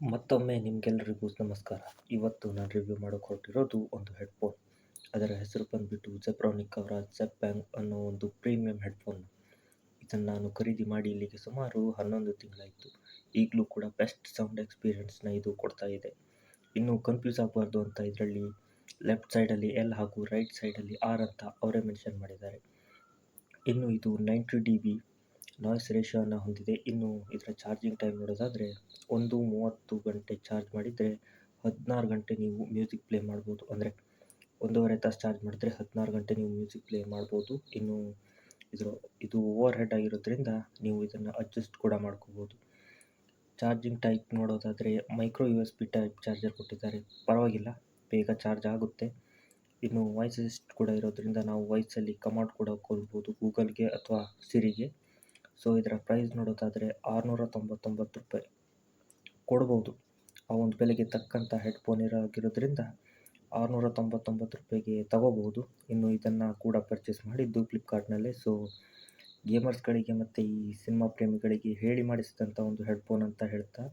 ಮತ್ತೊಮ್ಮೆ ನಿಮಗೆಲ್ಲರಿಗೂ ನಮಸ್ಕಾರ. ಇವತ್ತು ನಾನು ರಿವ್ಯೂ ಮಾಡೋಕೆ ಹೊರಟಿರೋದು ಒಂದು ಹೆಡ್ಫೋನ್ ಅದರ ಹೆಸರು ಬಂದುಬಿಟ್ಟು ಜೆಪ್ರಾನಿಕ್ ಅವರ ಜೆಪ್ ಬ್ಯಾಂಗ್ ಅನ್ನೋ ಒಂದು ಪ್ರೀಮಿಯಂ ಹೆಡ್ಫೋನ್ ಇದನ್ನು ನಾನು ಖರೀದಿ ಮಾಡಿ ಇಲ್ಲಿಗೆ ಸುಮಾರು ಹನ್ನೊಂದು ತಿಂಗಳಾಯಿತು. ಈಗಲೂ ಕೂಡ ಬೆಸ್ಟ್ ಸೌಂಡ್ ಎಕ್ಸ್ಪೀರಿಯೆನ್ಸ್ನ ಇದು ಕೊಡ್ತಾ ಇದೆ. ಇನ್ನು ಕನ್ಫ್ಯೂಸ್ ಆಗಬಾರ್ದು ಅಂತ ಇದರಲ್ಲಿ ಲೆಫ್ಟ್ ಸೈಡಲ್ಲಿ ಎಲ್ ಹಾಗೂ ರೈಟ್ ಸೈಡಲ್ಲಿ ಆರ್ ಅಂತ ಅವರೇ ಮೆನ್ಷನ್ ಮಾಡಿದ್ದಾರೆ. ಇನ್ನು ಇದು ನೈಂಟಿ ಡಿ ಬಿ ನಾಯ್ಸ್ ರೇಷಿಯೋನ ಹೊಂದಿದೆ. ಇನ್ನು ಇದರ ಚಾರ್ಜಿಂಗ್ ಟೈಮ್ ನೋಡೋದಾದರೆ ಒಂದು ಮೂವತ್ತು ಗಂಟೆ ಚಾರ್ಜ್ ಮಾಡಿದರೆ ಹದಿನಾರು ಗಂಟೆ ನೀವು ಮ್ಯೂಸಿಕ್ ಪ್ಲೇ ಮಾಡ್ಬೋದು. ಅಂದರೆ ಒಂದೂವರೆ ತಾಸು ಚಾರ್ಜ್ ಮಾಡಿದ್ರೆ ಹದಿನಾರು ಗಂಟೆ ನೀವು ಮ್ಯೂಸಿಕ್ ಪ್ಲೇ ಮಾಡ್ಬೋದು. ಇನ್ನು ಇದರ, ಇದು ಓವರ್ ಹೆಡ್ ಆಗಿರೋದ್ರಿಂದ ನೀವು ಇದನ್ನು ಅಡ್ಜಸ್ಟ್ ಕೂಡ ಮಾಡ್ಕೋಬೋದು. ಚಾರ್ಜಿಂಗ್ ಟೈಪ್ ನೋಡೋದಾದರೆ micro U S B type charger ಕೊಟ್ಟಿದ್ದಾರೆ. ಪರವಾಗಿಲ್ಲ, ಬೇಗ ಚಾರ್ಜ್ ಆಗುತ್ತೆ. ಇನ್ನು ವಾಯ್ಸ್ ಅಸಿಸ್ಟ್ ಕೂಡ ಇರೋದ್ರಿಂದ ನಾವು ವಾಯ್ಸಲ್ಲಿ ಕಮಾಂಡ್ ಕೂಡ ಕೊಡ್ಬೋದು ಗೂಗಲ್ಗೆ ಅಥವಾ ಸಿರಿಗೆ ಸೊ ಇದರ ಪ್ರೈಸ್ ನೋಡೋದಾದರೆ ಆರುನೂರ ತೊಂಬತ್ತೊಂಬತ್ತು ರೂಪಾಯಿ ಕೊಡ್ಬೋದು. ಆ ಒಂದು ಬೆಲೆಗೆ ತಕ್ಕಂಥ ಹೆಡ್ಫೋನ್ ಇರೋಗಿರೋದ್ರಿಂದ ಆರುನೂರ ತೊಂಬತ್ತೊಂಬತ್ತು ರೂಪಾಯಿಗೆ ತಗೋಬೋದು ಇನ್ನು ಇದನ್ನು ಕೂಡ ಪರ್ಚೇಸ್ ಮಾಡಿದ್ದು ಫ್ಲಿಪ್ಕಾರ್ಟ್ನಲ್ಲೇ ಸೊ ಗೇಮರ್ಸ್ಗಳಿಗೆ ಮತ್ತು ಈ ಸಿನಿಮಾ ಪ್ರೇಮಿಗಳಿಗೆ ಹೇಳಿ ಮಾಡಿಸಿದಂಥ ಒಂದು ಹೆಡ್ಫೋನ್ ಅಂತ ಹೇಳ್ತಾ